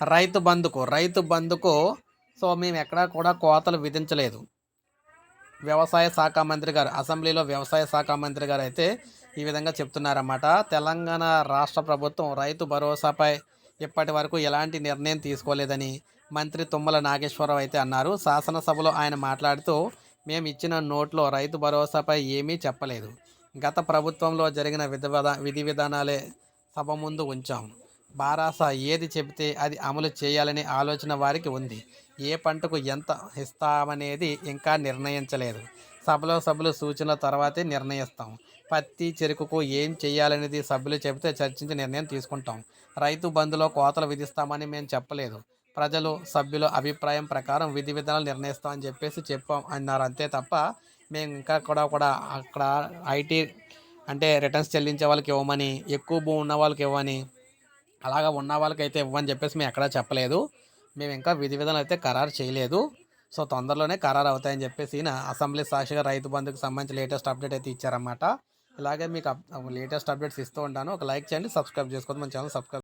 రైతు బంధుకు రైతు బంధుకు సో మేము ఎక్కడా కూడా కోతలు విధించలేదు. వ్యవసాయ శాఖ మంత్రి గారు అసెంబ్లీలో వ్యవసాయ శాఖ మంత్రి గారు అయితే ఈ విధంగా చెప్తున్నారన్నమాట. తెలంగాణ రాష్ట్ర ప్రభుత్వం రైతు భరోసాపై ఇప్పటి వరకు ఎలాంటి నిర్ణయం తీసుకోలేదని మంత్రి తుమ్మల నాగేశ్వరరావు అయితే అన్నారు. శాసనసభలో ఆయన మాట్లాడుతూ మేము ఇచ్చిన నోట్లో రైతు భరోసాపై ఏమీ చెప్పలేదు. గత ప్రభుత్వంలో జరిగిన విధి విధా విధి విధానాలే సభ ముందు ఉంచాం. బారాస ఏది చెబితే అది అమలు చేయాలనే ఆలోచన వారికి ఉంది. ఏ పంటకు ఎంత ఇస్తామనేది ఇంకా నిర్ణయించలేదు. సభలో సభ్యులు సూచనల తర్వాతే నిర్ణయిస్తాం. పత్తి చెరుకుకు ఏం చేయాలనేది సభ్యులు చెబితే చర్చించి నిర్ణయం తీసుకుంటాం. రైతు బంధులో కోతలు విధిస్తామని మేము చెప్పలేదు. ప్రజలు సభ్యుల అభిప్రాయం ప్రకారం విధి విధానాలు నిర్ణయిస్తామని చెప్పేసి చెప్పాం అన్నారు. అంతే తప్ప మేము ఇంకా కూడా కూడా అక్కడ ఐటీ అంటే రిటర్న్స్ చెల్లించే వాళ్ళకి ఇవ్వమని ఎక్కువ భూమి ఉన్న వాళ్ళకి ఇవ్వమని అలాగా ఉన్న వాళ్ళకి అయితే ఇవ్వని చెప్పేసి మేము ఎక్కడా చెప్పలేదు. మేము ఇంకా విధి విధానాలు అయితే ఖరారు చేయలేదు. సో తొందరలోనే ఖరారు అవుతాయని చెప్పేసి ఈయన అసెంబ్లీ సాక్షిగా రైతు బంధుకు సంబంధించి లేటెస్ట్ అప్డేట్ అయితే ఇచ్చారన్నమాట. ఇలాగే మీకు లేటెస్ట్ అప్డేట్స్ ఇస్తూ ఉంటాను. ఒక లైక్ చేయండి సబ్స్క్రైబ్ చేసుకోండి మన ఛానల్ సబ్స్క్రైబ్